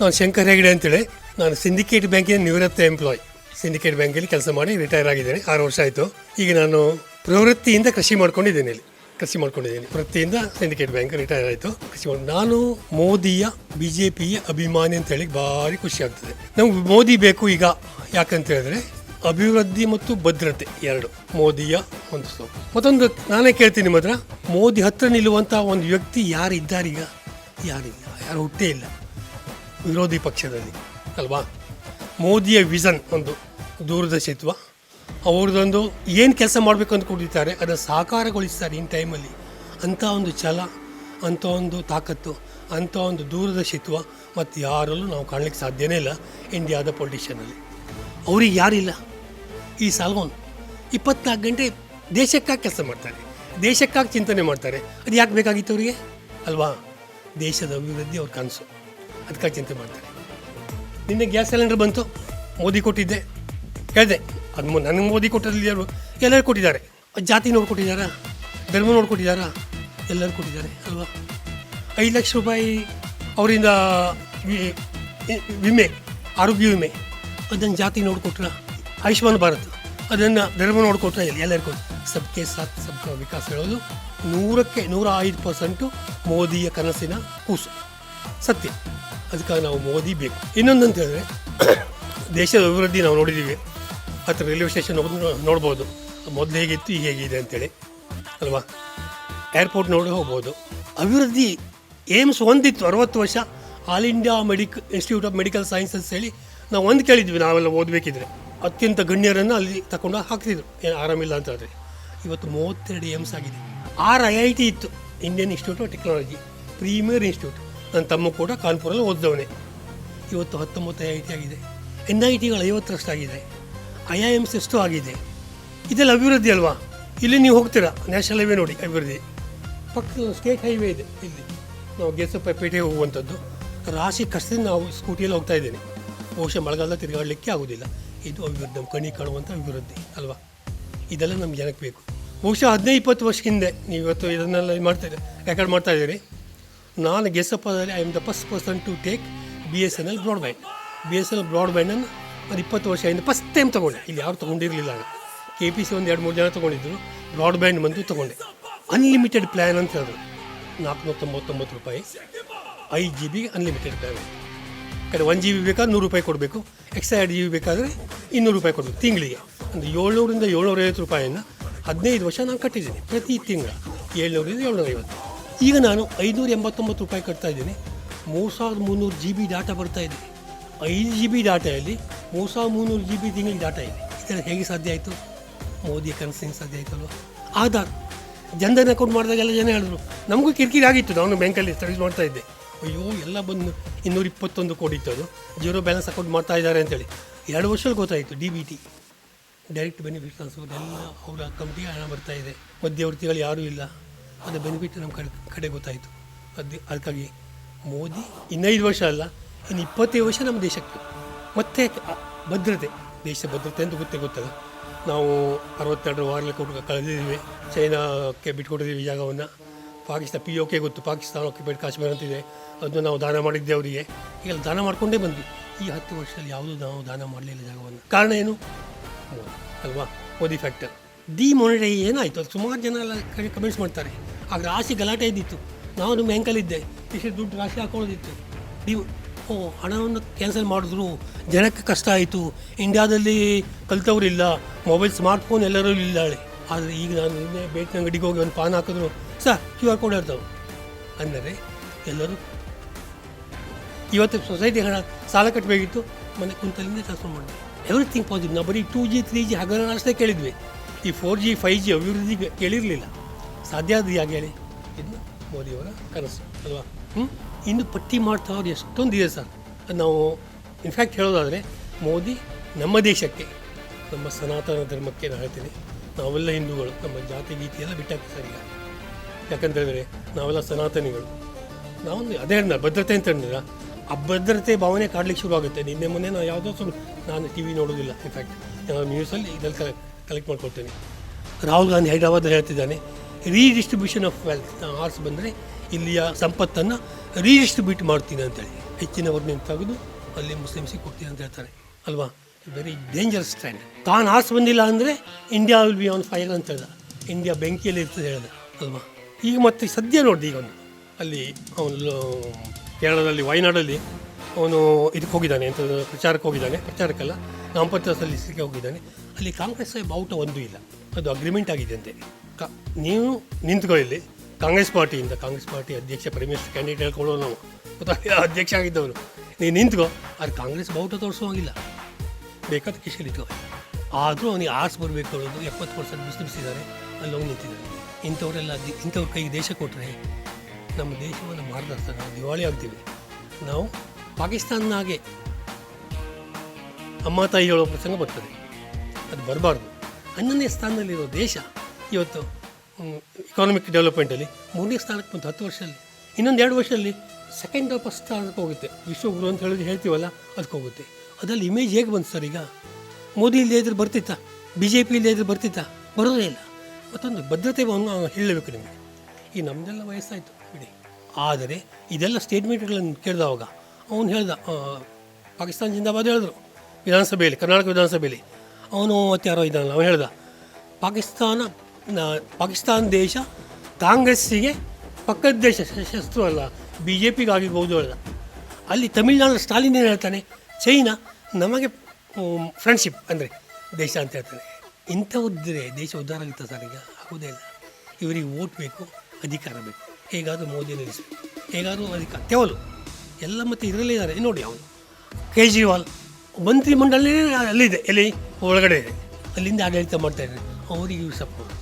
ನಾನು ಶಂಕರ್ ಹೆಗಡೆ ಅಂತೇಳಿ. ನಾನು ಸಿಂಡಿಕೇಟ್ ಬ್ಯಾಂಕಿನ ನಿವೃತ್ತ ಎಂಪ್ಲಾಯ್ ಸಿಂಡಿಕೇಟ್ ಬ್ಯಾಂಕಲ್ಲಿ ಕೆಲಸ ಮಾಡಿ ರಿಟೈರ್ ಆಗಿದ್ದೇನೆ. ಆರು ವರ್ಷ ಆಯಿತು. ಈಗ ನಾನು ಪ್ರವೃತ್ತಿಯಿಂದ ಕೃಷಿ ಮಾಡ್ಕೊಂಡಿದ್ದೇನೆ ಇಲ್ಲಿ. ಕೃಷಿ ಮಾಡ್ಕೊಂಡಿದ್ದೀನಿ. ವೃತ್ತಿಯಿಂದ ಸಿಂಡಿಕೇಟ್ ಬ್ಯಾಂಕ್ ರಿಟೈರ್ ಆಯಿತು. ಕೃಷಿ ಮಾಡಿ ನಾನು ಮೋದಿಯ ಬಿ ಜೆ ಪಿಯ ಅಭಿಮಾನಿ ಅಂತೇಳಿ ಭಾರಿ ಖುಷಿ ಆಗ್ತದೆ. ನಮ್ಗೆ ಮೋದಿ ಬೇಕು ಈಗ. ಯಾಕಂತ ಹೇಳಿದ್ರೆ ಅಭಿವೃದ್ಧಿ ಮತ್ತು ಭದ್ರತೆ ಎರಡು. ಮೋದಿಯ ಒಂದು ಶ್ಲೋಕ ಮತ್ತೊಂದು ನಾನೇ ಕೇಳ್ತೀನಿ ನಿಮ್ಮ ಹತ್ರ ಮೋದಿ ಹತ್ರ ನಿಲ್ಲುವಂಥ ಒಂದು ವ್ಯಕ್ತಿ ಯಾರು ಇದ್ದಾರೀಗ ಯಾರಿಲ್ಲ. ಯಾರು ಹುಟ್ಟೇ ಇಲ್ಲ. ವಿರೋಧಿ ಪಕ್ಷದಲ್ಲಿ, ಅಲ್ವಾ? ಮೋದಿಯ ವಿಷನ್ ಒಂದು ದೂರದರ್ಶಿತ್ವ. ಅವ್ರದ್ದೊಂದು ಏನು ಕೆಲಸ ಮಾಡಬೇಕು ಅಂತ ಕೊಟ್ಟಿರ್ತಾರೆ ಅದನ್ನು ಸಾಕಾರಗೊಳಿಸ್ತಾರೆ ಇನ್ ಟೈಮಲ್ಲಿ. ಅಂಥ ಒಂದು ಛಲ ಅಂಥ ಒಂದು ತಾಕತ್ತು ಅಂಥ ಒಂದು ದೂರದರ್ಶಿತ್ವ ಮತ್ತು ಯಾರಲ್ಲೂ ನಾವು ಕಾಣಲಿಕ್ಕೆ ಸಾಧ್ಯನೇ ಇಲ್ಲ ಇಂಡಿಯಾದ ಪೊಲಿಟಿಷನಲ್ಲಿ ಅವ್ರಿಗೆ ಯಾರಿಲ್ಲ? ಈ ಸಾಲ್ವನ್ ಇಪ್ಪತ್ನಾಲ್ಕು ಗಂಟೆ ದೇಶಕ್ಕಾಗಿ ಕೆಲಸ ಮಾಡ್ತಾರೆ, ದೇಶಕ್ಕಾಗಿ ಚಿಂತನೆ ಮಾಡ್ತಾರೆ. ಅದು ಯಾಕೆ ಬೇಕಾಗಿತ್ತು ಅವರಿಗೆ? ಅಲ್ವಾ? ದೇಶದ ಅಭಿವೃದ್ಧಿ ಅವ್ರ ಕನಸು. ಅದಕ್ಕಾಗಿ ಚಿಂತೆ ಮಾಡ್ತಾರೆ ನಿನ್ನೆ ಗ್ಯಾಸ್ ಸಿಲಿಂಡರ್ ಬಂತು, ಮೋದಿ ಕೊಟ್ಟಿದ್ದೆ. ಹೇಳಿದೆ ಅದು ನನಗೆ ಮೋದಿ ಕೊಟ್ಟಲ್ಲಿ ಯಾರು? ಎಲ್ಲರೂ ಕೊಟ್ಟಿದ್ದಾರೆ. ಜಾತಿ ನೋಡಿ ಕೊಟ್ಟಿದ್ದಾರಾ? ಧರ್ಮ ನೋಡಿ ಕೊಟ್ಟಿದ್ದಾರಾ? ಎಲ್ಲರೂ ಕೊಟ್ಟಿದ್ದಾರೆ, ಅಲ್ವಾ? ಐದು ಲಕ್ಷ ರೂಪಾಯಿ ಅವರಿಂದ ವಿಮೆ, ಆರೋಗ್ಯ ವಿಮೆ. ಅದನ್ನು ಜಾತಿ ನೋಡಿಕೊಟ್ರ ಆಯುಷ್ಮಾನ್ ಭಾರತ್. ಅದನ್ನು ಧರ್ಮ ನೋಡಿಕೊಟ್ರೆ ಎಲ್ಲರೂ ಎಲ್ಲರಿಗೂ ಸಬ್ಕೆ ಸಾಥ್ ಸಬ್ ವಿಕಾಸ ಹೇಳೋದು ನೂರಕ್ಕೆ ನೂರ ಐದು ಪರ್ಸೆಂಟು ಮೋದಿಯ ಕನಸಿನ ಕೂಸು. ಸತ್ಯ. ಅದಕ್ಕಾಗಿ ನಾವು ಮೋದಿ ಬೇಕು ಇನ್ನೊಂದಂತ ಹೇಳಿದ್ರೆ, ದೇಶದ ಅಭಿವೃದ್ಧಿ ನಾವು ನೋಡಿದ್ದೀವಿ. ಹತ್ತಿರ ರೈಲ್ವೆ ಸ್ಟೇಷನ್ ನೋಡ್ಬೋದು. ಮೊದಲು ಹೇಗಿತ್ತು, ಈಗ ಹೇಗಿದೆ ಅಂತೇಳಿ. ಅಲ್ವಾ? ಏರ್ಪೋರ್ಟ್ ನೋಡಿ ಹೋಗ್ಬೋದು. ಅಭಿವೃದ್ಧಿ ಏಮ್ಸ್ ಒಂದಿತ್ತು ಅರವತ್ತು ವರ್ಷ. All India medic institute of medical sciences ಹೇಳಿ ನಾವು ಒಂದು ಕೇಳಿದ್ವಿ, ನಾವೆಲ್ಲ ಓದಬೇಕಿದ್ರೆ. ಅತ್ಯಂತ ಗಣ್ಯರನ್ನು ಅಲ್ಲಿ ತಗೊಂಡು ಹಾಕ್ತಿದ್ರು. ಏನು ಆರಾಮಿಲ್ಲ ಅಂತ ಹೇಳಿದ್ರೆ. ಇವತ್ತು ಮೂವತ್ತೆರಡು ಏಮ್ಸ್ ಆಗಿದೆ. ಆರ್ ಐ ಐ ಟಿ ಇತ್ತು. Indian Institute of Technology premier institute ನನ್ನ ತಮ್ಮ ಕೂಡ ಕಾನ್ಪುರಲ್ಲಿ ಓದಿದವನೇ. ಇವತ್ತು ಹತ್ತೊಂಬತ್ತು ಐ ಐ ಟಿ ಆಗಿದೆ. ಎನ್ ಐ ಟಿಗಳು ಐವತ್ತರಷ್ಟಾಗಿದೆ. ಐ ಐ ಎಮ್ಸ್ ಎಷ್ಟು ಆಗಿದೆ. ಇದೆಲ್ಲ ಅಭಿವೃದ್ಧಿ ಅಲ್ವಾ? ಇಲ್ಲಿ ನೀವು ಹೋಗ್ತೀರಾ? ನ್ಯಾಷನಲ್ ಹೈವೇ ನೋಡಿ, ಅಭಿವೃದ್ಧಿ. ಪಕ್ಕದ ಸ್ಟೇಟ್ ಹೈವೇ ಇದೆ ಇಲ್ಲಿ. ನಾವು ಗೆಸಪ್ಪ ಪೇಟೆಗೆ ಹೋಗುವಂಥದ್ದು. ರಾಶಿ ಕಷ್ಟದಿಂದ ನಾವು ಸ್ಕೂಟಿಯಲ್ಲಿ ಹೋಗ್ತಾ ಇದ್ದೇನೆ. ಬಹುಶಃ ಮಳೆಗಾಲ ತಿರುಗಾಡಲಿಕ್ಕೆ ಆಗೋದಿಲ್ಲ. ಇದು ಅಭಿವೃದ್ಧಿ, ಕಣಿ ಕಾಣುವಂಥ ಅಭಿವೃದ್ಧಿ, ಅಲ್ವಾ? ಇದೆಲ್ಲ ನಮ್ಮ ಜನಕ್ಕೆ ಬೇಕು. ಬಹುಶಃ ಹದಿನೈದು, ಇಪ್ಪತ್ತು ವರ್ಷ ಹಿಂದೆ ನೀವು ಇವತ್ತು ಇದನ್ನೆಲ್ಲ ಇದು ಮಾಡ್ತಾ ರೆಕಾರ್ಡ್ ಮಾಡ್ತಾ ಇದ್ದೀರಿ? ನಾನು ಗೆಸಪ್ಪದಲ್ಲಿ I am the first person to take B S N L broadband B S N L ಬ್ರಾಡ್ಬ್ಯಾಂಡನ್ನು ಅದು ಇಪ್ಪತ್ತು ವರ್ಷ ಆಯಿತು ಫಸ್ಟ್ ಟೈಮ್ ತೊಗೊಂಡೆ. ಇಲ್ಲಿ ಯಾರು ತೊಗೊಂಡಿರಲಿಲ್ಲ ಕೆ ಪಿ ಸಿ ಒಂದು ಎರಡು ಮೂರು ಜನ ತೊಗೊಂಡಿದ್ರು. ಬ್ರಾಡ್ಬ್ಯಾಂಡ್ ಬಂದು ತೊಗೊಂಡೆ. ಅನ್ಲಿಮಿಟೆಡ್ ಪ್ಲ್ಯಾನ್ ಅಂತ ಹೇಳಿದ್ರು. ನಾಲ್ಕುನೂರ ತೊಂಬತ್ತೊಂಬತ್ತು ರೂಪಾಯಿ. ಐದು ಜಿ ಬಿ ಅನ್ಲಿಮಿಟೆಡ್ ಪ್ಲ್ಯಾನ್ ಕಡೆ ಒನ್ ಜಿ ಬಿ ಬೇಕಾದ್ರೆ ನೂರು ರೂಪಾಯಿ ಕೊಡಬೇಕು. ಎಕ್ಸ್ಟ್ರಾ ಎರಡು ಜಿ ಬಿ ಬೇಕಾದರೆ ಇನ್ನೂರು ರೂಪಾಯಿ ಕೊಡಬೇಕು ತಿಂಗಳಿಗೆ. ಅಂದರೆ ಏಳ್ನೂರಿಂದ ಏಳ್ನೂರೈವತ್ತು ರೂಪಾಯಿಯನ್ನು ಹದಿನೈದು ವರ್ಷ ನಾನು ಕಟ್ಟಿದ್ದೀನಿ. ಪ್ರತಿ ತಿಂಗಳ. ಏಳ್ನೂರಿಂದ ಏಳ್ನೂರೈವತ್ತು. ಈಗ ನಾನು ಐನೂರ ಎಂಬತ್ತೊಂಬತ್ತು ರೂಪಾಯಿ ಕಟ್ತಾ ಇದ್ದೀನಿ. ಮೂರು ಸಾವಿರದ ಮುನ್ನೂರು ಜಿ ಬಿ ಡಾಟಾ ಬರ್ತಾ ಇದೆ. ಐದು ಜಿ ಬಿ ಡಾಟಾಯಲ್ಲಿ ಮೂರು ಸಾವಿರದ ಮುನ್ನೂರು ಜಿ ಬಿ ತಿಂಗಳಿಗೆ ಡಾಟಾ ಇದೆ. ಇದೆಲ್ಲ ಹೇಗೆ ಸಾಧ್ಯ ಆಯಿತು? ಮೋದಿ ಕನಸಿನ ಸಾಧ್ಯ ಆಯ್ತಲ್ವ? ಆಧಾರ್. ಜನಧನ ಅಕೌಂಟ್ ಮಾಡಿದಾಗೆಲ್ಲ ಜನ ಹೇಳಿದ್ರು, ನಮಗೂ ಕಿರಿಕಿರಿ ಆಗಿತ್ತು. ನಾನು ಬ್ಯಾಂಕಲ್ಲಿ ಸರ್ವಿಸ್ ಮಾಡ್ತಾ ಇದ್ದೆ. ಅಯ್ಯೋ, ಎಲ್ಲ ಬಂದು ಇನ್ನೂರ ಇಪ್ಪತ್ತೊಂದು ಕೋಟಿ ಇತ್ತು ಅದು. ಜೀರೋ ಬ್ಯಾಲೆನ್ಸ್ ಅಕೌಂಟ್ ಮಾಡ್ತಾ ಇದ್ದಾರೆ ಅಂತೇಳಿ. ಎರಡು ವರ್ಷದಲ್ಲಿ ಗೊತ್ತಾಯಿತು D B T direct benefit transfer ಎಲ್ಲ ಅವರ ಅಕೌಂಟಿಗೆ ಹಣ ಬರ್ತಾ ಇದೆ. ಮಧ್ಯವರ್ತಿಗಳು ಯಾರೂ ಇಲ್ಲ. ಅದು ಬೆನಿಫಿಟ್ ನಮ್ಮ ಕಡೆ ಕಡೆ ಗೊತ್ತಾಯಿತು. ಅದು ಅದಕ್ಕಾಗಿ ಮೋದಿ ಇನ್ನೈದು ವರ್ಷ ಅಲ್ಲ, ಇನ್ನು ಇಪ್ಪತ್ತೈದು ವರ್ಷ ನಮ್ಮ ದೇಶಕ್ಕೆ. ಮತ್ತೆ ಭದ್ರತೆ, ದೇಶ ಭದ್ರತೆ ಅಂತ ಗೊತ್ತೇ ಗೊತ್ತಲ್ಲ. ನಾವು ಅರವತ್ತೆರಡರ ವಾರಲ್ಲಿ ಕೊಟ್ಟು ಕಳೆದಿದ್ದೀವಿ. ಚೈನಾಕ್ಕೆ ಬಿಟ್ಕೊಟ್ಟಿದ್ದೀವಿ ಜಾಗವನ್ನು. ಪಾಕಿಸ್ತಾನ ಪಿ ಓಕೆ ಗೊತ್ತು, ಪಾಕಿಸ್ತಾನ ಆಕ್ಯುಪೈಡ್ ಕಾಶ್ಮೀರ ಅಂತಿದೆ. ಅದನ್ನು ನಾವು ದಾನ ಮಾಡಿದ್ದೆ ಅವರಿಗೆ. ಈಗೆಲ್ಲ ದಾನ ಮಾಡಿಕೊಂಡೇ ಬಂದ್ವಿ. ಈ ಹತ್ತು ವರ್ಷದಲ್ಲಿ ಯಾವುದೂ ನಾವು ದಾನ ಮಾಡಲಿಲ್ಲ ಜಾಗವನ್ನು. ಕಾರಣ ಏನು? ಅಲ್ವಾ? ಮೋದಿ ಫ್ಯಾಕ್ಟರ್ ಡಿಮಾನಿಟೈಸೇಷನ್ ಏನಾಯಿತು ಅದು ಸುಮಾರು ಜನ ಎಲ್ಲ ಕಡೆ ಕಮೆಂಟ್ಸ್ ಮಾಡ್ತಾರೆ. ಆಗ ರಾಶಿ ಗಲಾಟೆ ಇದ್ದಿತ್ತು. ನಾನು ಹೆಂಕಲಿದ್ದೆ ಇಷ್ಟು ದುಡ್ಡು ರಾಶಿ ಹಾಕೊಳ್ಳೋದಿತ್ತು. ಡಿ, ಓ, ಹಣವನ್ನು ಕ್ಯಾನ್ಸಲ್ ಮಾಡಿದ್ರು. ಜನಕ್ಕೆ ಕಷ್ಟ ಆಯಿತು. ಇಂಡಿಯಾದಲ್ಲಿ ಇಲ್ಲ. ಮೊಬೈಲ್ ಸ್ಮಾರ್ಟ್ಫೋನ್ ಎಲ್ಲರೂ ಇಲ್ಲಾಳೆ ಆದರೆ ಈಗ ನಾನು ನಿನ್ನೆ ಬೇಟ್ ಅಂಗಡಿಗೆ ಹೋಗಿ ಒಂದು ಪಾನ್ ಹಾಕಿದ್ರು. ಸರ್, ಕ್ಯೂ ಆರ್ ಕೋಡ್ ಇರ್ತಾವೆ ಅಂದರೆ ಎಲ್ಲರೂ ಇವತ್ತು ಸೊಸೈಟಿ ಹಣ ಸಾಲ ಕಟ್ಟಬೇಕಿತ್ತು ಮನೆ ಕುಂತಲಿಂದ ಟ್ರಾನ್ಸ್ಫರ್ ಮಾಡಿದೆ ಎವ್ರಿಥಿಂಗ್ ಪಾಸಿಟಿವ್ ನಾವು ಬರೀ ಟೂ ಜಿ ತ್ರೀ ಜಿ ಹಗರಣ ಅಷ್ಟೇ ಕೇಳಿದ್ವಿ. ಈ ಫೋರ್ ಜಿ ಫೈವ್ ಜಿ ಅಭಿವೃದ್ಧಿಗೆ ಕೇಳಿರಲಿಲ್ಲ. ಸಾಧ್ಯ ಆದ ಯಾಕೆ ಹೇಳಿ. ಇದು ಮೋದಿಯವರ ಕನಸು ಅಲ್ವಾ? ಹ್ಞೂ ಇನ್ನು ಪಟ್ಟಿ ಮಾಡ್ತಾ ಅವ್ರು ಎಷ್ಟೊಂದಿದೆ ಸರ್. ಅದ್ ನಾವು ಇನ್ಫ್ಯಾಕ್ಟ್ ಹೇಳೋದಾದರೆ ಮೋದಿ ನಮ್ಮ ದೇಶಕ್ಕೆ ನಮ್ಮ ಸನಾತನ ಧರ್ಮಕ್ಕೆ ನಾನು ಹೇಳ್ತೀನಿ. ನಾವೆಲ್ಲ ಹಿಂದೂಗಳು ನಮ್ಮ ಜಾತಿ ಗೀತಿ ಎಲ್ಲ ಬಿಟ್ಟಾಕ್ತೀವಿ ಸರ್ ಈಗ. ಯಾಕಂತೇಳಿದ್ರೆ ನಾವೆಲ್ಲ ಸನಾತನಿಗಳು. ನಾವೊಂದು ಅದೇ ಹೇಳಿದ ಭದ್ರತೆ ಅಂತ ಹೇಳಿದ್ರ ಭದ್ರತೆ ಭಾವನೆ ಕಾಡ್ಲಿಕ್ಕೆ ಶುರು ಆಗುತ್ತೆ ನಿನ್ನೆ ಮೊನ್ನೆ ನಾವು ಯಾವುದೋ ಸುಮ್ಮನೆ ನಾನು ಟಿ ವಿ ನೋಡೋದಿಲ್ಲ ಇನ್ಫ್ಯಾಕ್ಟ್ ನ್ಯೂಸಲ್ಲಿ ಇದರಲ್ಲಿ ಕಲೆಕ್ಟ್ ಮಾಡಿಕೊಡ್ತೇನೆ. ರಾಹುಲ್ ಗಾಂಧಿ ಹೈದರಾಬಾದಲ್ಲಿ ಹೇಳ್ತಿದ್ದಾನೆ ರೀಡಿಸ್ಟ್ರಿಬ್ಯೂಷನ್ ಆಫ್ ವೆಲ್ತ್ ಆರ್ಸ್ ಬಂದರೆ ಇಲ್ಲಿಯ ಸಂಪತ್ತನ್ನು ರೀಡಿಸ್ಟ್ರಿಬ್ಯೂಟ್ ಮಾಡ್ತೀನಿ ಅಂತೇಳಿ. ಹೆಚ್ಚಿನವ್ರನ್ನ ತೆಗೆದು ಅಲ್ಲಿ ಮುಸ್ಲಿಮ್ಸಿಗೆ ಕೊಡ್ತೀನಿ ಅಂತ ಹೇಳ್ತಾರೆ. ಅಲ್ವಾ? ವೆರಿ ಡೇಂಜರಸ್ ಟ್ರೆಂಡ್ ತಾನು ಆರ್ಸ್ ಬಂದಿಲ್ಲ ಅಂದರೆ India will be on fire ಅಂತ ಹೇಳ್ದ. ಇಂಡಿಯಾ ಬೆಂಕಿಯಲ್ಲಿ ಇರ್ತದೆ ಹೇಳ್ದ. ಅಲ್ವಾ? ಈಗ ಮತ್ತೆ ಸದ್ಯ ನೋಡಿದೆ ಈಗ ಅವನು ಅಲ್ಲಿ ಅವನು, ಕೇರಳದಲ್ಲಿ, ವಯನಾಡಲ್ಲಿ ಅವನು ಇದಕ್ಕೆ ಹೋಗಿದ್ದಾನೆ ಅಂತ ಪ್ರಚಾರಕ್ಕೆ ಹೋಗಿದ್ದಾನೆ ಪ್ರಚಾರಕ್ಕೆಲ್ಲ ನಾಮಪತ್ರ ಸಲ್ಲಿಸಲಿಕ್ಕೆ ಹೋಗಿದ್ದಾನೆ. ಅಲ್ಲಿ ಕಾಂಗ್ರೆಸ್ ಬಾವುಟ ಒಂದೂ ಇಲ್ಲ, ಅದು ಅಗ್ರಿಮೆಂಟ್ ಆಗಿದೆ ಅಂತೆ ಕ, ನೀವು ನಿಂತ್ಕೊಳ್ಳಿ ಕಾಂಗ್ರೆಸ್ ಪಾರ್ಟಿಯಿಂದ, ಕಾಂಗ್ರೆಸ್ ಪಾರ್ಟಿ ಅಧ್ಯಕ್ಷ ಪ್ರೈಮ್ ಮಿನಿಸ್ಟರ್ ಕ್ಯಾಂಡಿಡೇಟ್ ಹೇಳ್ಕೊಳ್ಳೋ ನಾವು. ಅಧ್ಯಕ್ಷ ಆಗಿದ್ದವನು. ನೀನು ನಿಂತ್ಕೋ ಅದು ಕಾಂಗ್ರೆಸ್ ಬಾವುಟ ತೋರಿಸುವಾಗಿಲ್ಲ. ಬೇಕಾದ ಇಟ್ಕೋ. ಆದರೂ ಅವನಿಗೆ ಆರ್ಸ್ ಬರಬೇಕು ಅನ್ನೋದು ಎಪ್ಪತ್ತು ಪರ್ಸೆಂಟ್ ಮುಸ್ಲಿಮ್ಸ್ ಅಲ್ಲಿ ಹೋಗಿ ನಿಂತಿದ್ದಾರೆ ಇಂಥವರೆಲ್ಲ ಇಂಥವ್ರ ಕೈಗೆ ದೇಶ ಕೊಟ್ಟರೆ ನಮ್ಮ ದೇಶವನ್ನು ಮಾರ್ಗದರ್ಶನ ನಾವು ದಿವಾಳಿ ಆಗ್ತೀವಿ ನಾವು ಪಾಕಿಸ್ತಾನಾಗೆ ಅಮ್ಮ ತಾಯಿ ಹೇಳೋ ಪ್ರಸಂಗ ಬರ್ತದೆ. ಅದು ಬರಬಾರ್ದು. ಹನ್ನೊಂದನೇ ಸ್ಥಾನದಲ್ಲಿರೋ ದೇಶ ಇವತ್ತು ಇಕಾನಮಿಕ್ ಡೆವಲಪ್ಮೆಂಟಲ್ಲಿ ಮೂರನೇ ಸ್ಥಾನಕ್ಕೆ ಬಂತು, ಹತ್ತು ವರ್ಷದಲ್ಲಿ. ಇನ್ನೊಂದು ಎರಡು ವರ್ಷದಲ್ಲಿ ಸೆಕೆಂಡ್ ಫಸ್ಟ್ ಸ್ಥಾನಕ್ಕೆ ಹೋಗುತ್ತೆ. ವಿಶ್ವಗುರು ಅಂತ ಹೇಳಿದ್ರೆ ಹೇಳ್ತೀವಲ್ಲ, ಅದಕ್ಕೆ ಹೋಗುತ್ತೆ. ಅದರಲ್ಲಿ ಇಮೇಜ್ ಹೇಗೆ ಬಂತು ಸರ್ ಈಗ? ಮೋದಿ ಇಲ್ಲದೇ ಇದ್ರೆ ಬರ್ತಿತ್ತ? ಬಿ ಜೆ ಪಿ ಇಲ್ಲದೇ ಇದ್ರೆ ಬರ್ತಿತ್ತ? ಬರೋದೇ ಇಲ್ಲ. ಮತ್ತೊಂದು ಭದ್ರತೆ ಹೇಳಬೇಕು ನಿಮಗೆ. ಈ ನಮ್ಮದೆಲ್ಲ ವಯಸ್ಸಾಯಿತು, ಬಿಡಿ. ಆದರೆ ಇದೆಲ್ಲ ಸ್ಟೇಟ್ಮೆಂಟ್ಗಳನ್ನು ಕೇಳಿದವಾಗ ಅವನು ಹೇಳ್ದ ಪಾಕಿಸ್ತಾನ ಜಿಂದಾಬಾದ್ ಹೇಳಿದ್ರು, ವಿಧಾನಸಭೆಯಲ್ಲಿ, ಕರ್ನಾಟಕ ವಿಧಾನಸಭೆಯಲ್ಲಿ. ಅವನು ಮತ್ತು ಯಾರೋ ಇದ್ದಾನಲ್ಲ, ಅವನು ಹೇಳ್ದ, ಪಾಕಿಸ್ತಾನ ಪಾಕಿಸ್ತಾನ ದೇಶ ಕಾಂಗ್ರೆಸ್ಸಿಗೆ ಪಕ್ಕದ ದೇಶ ಶಸ್ತ್ರ ಅಲ್ಲ ಬಿ ಜೆ ಪಿಗಾಗಿರ್ಬೋದು ಹೇಳ್ದ. ಅಲ್ಲಿ ತಮಿಳ್ನಾಡು ಸ್ಟಾಲಿನ್ ಏನು ಹೇಳ್ತಾನೆ, ಚೈನಾ ನಮಗೆ ಫ್ರೆಂಡ್ಶಿಪ್ ಅಂದರೆ ದೇಶ ಅಂತ ಹೇಳ್ತಾನೆ. ಇಂಥವ್ರಿದ್ದರೆ ದೇಶ ಉದ್ಧಾರ ಆಗುತ್ತೆ ಸರ್ ಈಗ? ಆಗೋದೇ ಇಲ್ಲ. ಇವರಿಗೆ ಓಟ್ ಬೇಕು, ಅಧಿಕಾರ ಬೇಕು. ಹೇಗಾದರೂ ಮೋದಿ ನಿಲ್ಲಿಸಬೇಕು. ಹೇಗಾದರೂ ಅಧಿಕಾರ, ತೆವಲು. ಎಲ್ಲ ಮತ್ತೆ ಇದರಲ್ಲೇ ಇದ್ದಾರೆ. ನೋಡಿ ಅವನು. ಕೇಜ್ರಿವಾಲ್, ಮಂತ್ರಿ ಮಂಡಳಿ ಅಲ್ಲಿದೆ, ಎಲ್ಲಿ? ಒಳಗಡೆ ಇದೆ. ಅಲ್ಲಿಂದ ಆಡಳಿತ ಮಾಡ್ತಾ ಇದ್ದಾರೆ. ಅವರಿಗೆ ಇವ್ರು ಸಪೋರ್ಟ್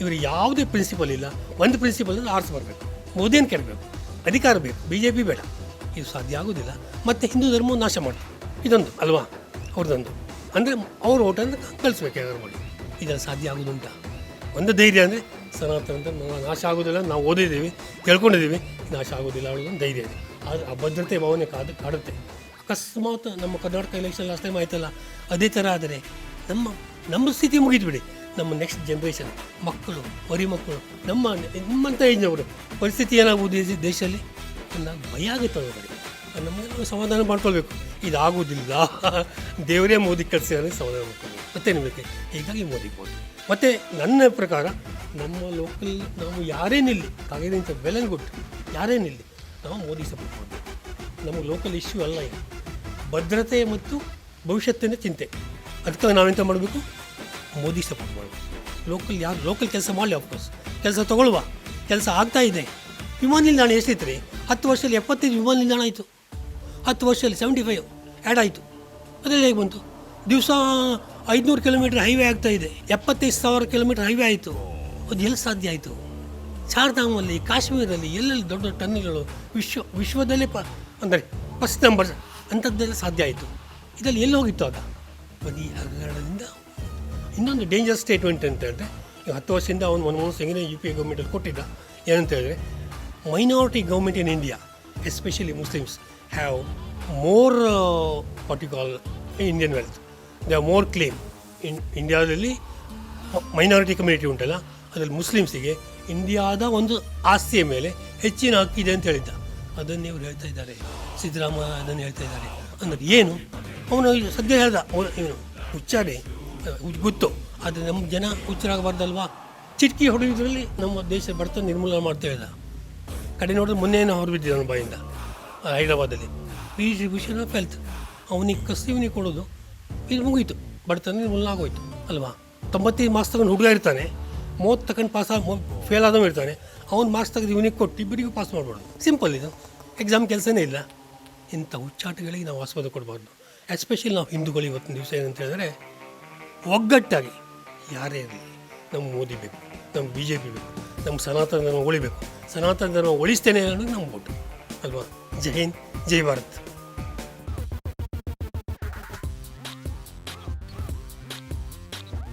ಇವರಿಗೆ ಯಾವುದೇ ಪ್ರಿನ್ಸಿಪಲ್ ಇಲ್ಲ. ಒಂದು ಪ್ರಿನ್ಸಿಪಲ್ ಅಂದರೆ ಆರ್ಸ್ ಬರಬೇಕು. ಮೋದಿಯನ್ನು ಕೇಳಬೇಕು ಅಧಿಕಾರ ಬೇಕು. ಬಿ ಜೆ ಪಿ ಬೇಡ. ಇದು ಸಾಧ್ಯ ಆಗೋದಿಲ್ಲ. ಮತ್ತು ಹಿಂದೂ ಧರ್ಮವು ನಾಶ ಮಾಡಿ ಇದೊಂದು, ಅಲ್ವಾ? ಅವ್ರದ್ದೊಂದು ಅಂದರೆ ಅವ್ರ ಓಟನ್ನು ಕಳಿಸ್ಬೇಕು ಯಾರು ಮಾಡಿ. ಇದೆಲ್ಲ ಸಾಧ್ಯ ಆಗೋದುಂಟ? ಒಂದು ಧೈರ್ಯ ಅಂದರೆ ಸನಾತನ ಅಂತ ನಾಶ ಆಗೋದಿಲ್ಲ. ನಾವು ಓದಿದ್ದೀವಿ, ತಿಳ್ಕೊಂಡಿದ್ದೀವಿ. ನಾಶ ಆಗೋದಿಲ್ಲ ಅನ್ನೋದೊಂದು ಧೈರ್ಯ ಇದೆ. ಆದರೆ ಆ ಭದ್ರತೆ ಭಾವನೆ ಕಾದು ಕಾಡುತ್ತೆ. ಅಕಸ್ಮಾತ್ ನಮ್ಮ ಕರ್ನಾಟಕ ಎಲೆಕ್ಷನ್ ಲಾಸ್ಟ್ ಟೈಮ್ ಆಯ್ತಲ್ಲ, ಅದೇ ಥರ ಆದರೆ ನಮ್ಮ ನಮ್ಮ ಸ್ಥಿತಿ ಮುಗಿದು ಬಿಡಿ ನಮ್ಮ ನೆಕ್ಸ್ಟ್ ಜನ್ರೇಷನ್ ಮಕ್ಕಳು ಮರಿ ಮಕ್ಕಳು ನಮ್ಮ ನಿಮ್ಮಂಥ ಏಜ್ನವರು, ಪರಿಸ್ಥಿತಿ ಏನಾಗುವುದು ದೇಶದಲ್ಲಿ? ನನ್ನ ಭಯ ಆಗುತ್ತೆ ಅವರಿಗೆ ನಮಗೆ ನಾವು ಸಮಾಧಾನ ಮಾಡ್ಕೊಳ್ಬೇಕು. ಇದಾಗೋದಿಲ್ಲ ದೇವರೇ ಮೋದಿ ಕಳಿಸಿ ಅನ್ನೋದು ಸಮಾಧಾನ ಮಾಡ್ಕೊಳ್ಬೇಕು. ಮತ್ತೆ ನಿಮಗೆ ಹೀಗಾಗಿ ಮೋದಿ ಮೋದಿ. ಮತ್ತು ನನ್ನ ಪ್ರಕಾರ ನಮ್ಮ ಲೋಕಲ್ ನಾವು ಯಾರೇ ನಿಲ್ಲಿ ಕಾಗದಿಂದ ಬೆಲೆ ಕೊಟ್ಟು ನಾವು ಮೋದಿ ಸಪೋರ್ಟ್ ನಮಗೆ ಲೋಕಲ್ ಇಶ್ಯೂ ಅಲ್ಲ ಇದು. ಭದ್ರತೆ ಮತ್ತು ಭವಿಷ್ಯತ್ತಿನ ಚಿಂತೆ. ಅದಕ್ಕಾಗಿ ನಾವೆಂತ ಮಾಡಬೇಕು? ಮೋದಿ ಸಪೋರ್ಟ್ ಮಾಡಬೇಕು. ಲೋಕಲ್ ಯಾರು ಲೋಕಲ್ ಕೆಲಸ ಮಾಡಲಿ ಅಫ್ಕೋರ್ಸ್ ಕೆಲಸ ತಗೊಳ್ಳುವ, ಕೆಲಸ ಆಗ್ತಾ ಇದೆ. ವಿಮಾನ ನಿಲ್ದಾಣ ಎಷ್ಟಿತ್ತು ರೀ ಹತ್ತು ವರ್ಷದಲ್ಲಿ ಎಪ್ಪತ್ತೈದು ವಿಮಾನ ನಿಲ್ದಾಣ ಆಯಿತು. ಹತ್ತು ವರ್ಷದಲ್ಲಿ ಸೆವೆಂಟಿ ಫೈವ್ ಆ್ಯಡ್ ಆಯಿತು. ಅದೆಲ್ಲ ಹೇಗೆ ಬಂತು? ದಿವಸ ಐದುನೂರು ಕಿಲೋಮೀಟ್ರ್ ಹೈವೇ ಆಗ್ತಾ ಇದೆ. ಎಪ್ಪತ್ತೈದು ಸಾವಿರ ಕಿಲೋಮೀಟ್ರ್ ಹೈವೇ ಆಯಿತು. ಅದು ಎಲ್ಲಿ ಸಾಧ್ಯ ಆಯಿತು? ಚಾರ್ಧಾಮಲ್ಲಿ ಕಾಶ್ಮೀರಲ್ಲಿ ಎಲ್ಲೆಲ್ಲಿ ದೊಡ್ಡ ದೊಡ್ಡ ಟನ್ನೆಲ್ಗಳು ವಿಶ್ವ ವಿಶ್ವದಲ್ಲೇ ಪ ಅಂದರೆ ಫಸ್ಟ್ ನಂಬರ್ ಅಂಥದ್ದೆಲ್ಲ ಸಾಧ್ಯ ಆಯಿತು. ಇದರಲ್ಲಿ ಎಲ್ಲಿ ಹೋಗಿತ್ತು ಆಗ ಬರೀ ಹಗರಣದಿಂದ ಇನ್ನೊಂದು ಡೇಂಜರ್ ಸ್ಟೇಟ್ಮೆಂಟ್ ಅಂತ ಹೇಳಿದ್ರೆ ಹತ್ತು ವರ್ಷದಿಂದ ಅವನು ಮನಮೋಹನ್ ಸಿಂಗ್ನೇ ಯು ಪಿ ಎ ಗೌರ್ಮೆಂಟಲ್ಲಿ ಕೊಟ್ಟಿದ್ದ. ಏನಂತ ಹೇಳಿದ್ರೆ minority government in India especially Muslims have more what you call Indian wealth they more claim in ಇಂಡಿಯಾದಲ್ಲಿ ಮೈನಾರಿಟಿ ಕಮ್ಯುನಿಟಿ ಉಂಟಲ್ಲ ಅದರಲ್ಲಿ ಮುಸ್ಲಿಮ್ಸಿಗೆ ಇಂಡಿಯಾದ ಒಂದು ಆಸ್ತಿಯ ಮೇಲೆ ಹೆಚ್ಚಿನ ಹಕ್ಕಿದೆ ಅಂತ ಹೇಳಿದ್ದ. ಅದನ್ನು ಇವರು ಹೇಳ್ತಾ ಇದ್ದಾರೆ. ಸಿದ್ದರಾಮಯ್ಯ ಅದನ್ನು ಹೇಳ್ತಾ ಇದ್ದಾರೆ. ಅಂದರೆ ಏನು? ಅವನು ಸದ್ಯ ಹೇಳ್ದ. ಅವನು ಇವನು ಹುಚ್ಚಾಡಿ ಗೊತ್ತು. ಆದರೆ ನಮ್ಮ ಜನ ಹುಚ್ಚರಾಗಬಾರ್ದಲ್ವಾ ಚಿಟ್ಕಿ ಹೊಡೆಯೋದ್ರಲ್ಲಿ ನಮ್ಮ ದೇಶ ಬಡತನ ನಿರ್ಮೂಲನೆ ಮಾಡ್ತಾ ಇದ್ದ ಕಡೆ ನೋಡಿದ್ರೆ ಮೊನ್ನೆಯನ್ನು ಹೊರ ಬಿದ್ದಿದ್ದ ಅವನ ಬಾಯಿಂದ ಹೈದರಾಬಾದಲ್ಲಿ. Redistribution of health. ಅವನಿಗೆ ಕಸಿ ಕೊಡೋದು. ಇದು ಮುಗೀತು. ಬಡತನ ನಿರ್ಮೂಲನೆ ಆಗೋಯ್ತು. ಅಲ್ವಾ? ತೊಂಬತ್ತೈದು ಮಾಸ್ ತಗೊಂಡು ಹುಡುಗ ಇರ್ತಾನೆ. ಮೂವತ್ತು ತಗೊಂಡು ಪಾಸ್ ಆಗಿ ಫೇಲ್ ಆದವ ಇರ್ತಾನೆ. ಅವ್ನು ಮಾರ್ಕ್ಸ್ ತೆಗೆದು ಇವನಿಗೆ ಕೊಟ್ಟು ಇಬ್ಬರಿಗೂ ಪಾಸ್ ಮಾಡ್ಬೋದು. ಸಿಂಪಲ್ ಇದು. ಎಕ್ಸಾಮ್ ಕೆಲಸನೇ ಇಲ್ಲ. ಇಂಥ ಹುಚ್ಚಾಟಗಳಿಗೆ ನಾವು ಆಸ್ಪದ ಕೊಡಬಾರ್ದು. ಎಸ್ಪೆಷಲಿ ನಾವು ಹಿಂದೂಗಳು ಇವತ್ತಿನ ದಿವಸ ಏನಂತ ಹೇಳಿದ್ರೆ, ಒಗ್ಗಟ್ಟಾಗಿ ಯಾರೇ ಇರಲಿ ನಮ್ಮ ಮೋದಿ ಬೇಕು ನಮ್ಮ ಬಿ ಜೆ ಪಿ ಬೇಕು ನಮ್ಮ ಸನಾತನ ಧರ್ಮ ಉಳಿಬೇಕು. ಸನಾತನ ಧರ್ಮ ಉಳಿಸ್ತೇನೆ ಅನ್ನೋದು ನಮ್ಮ ಓಟು ಅಲ್ವಾ? ಜೈ ಹಿಂದ್, ಜೈ ಭಾರತ್.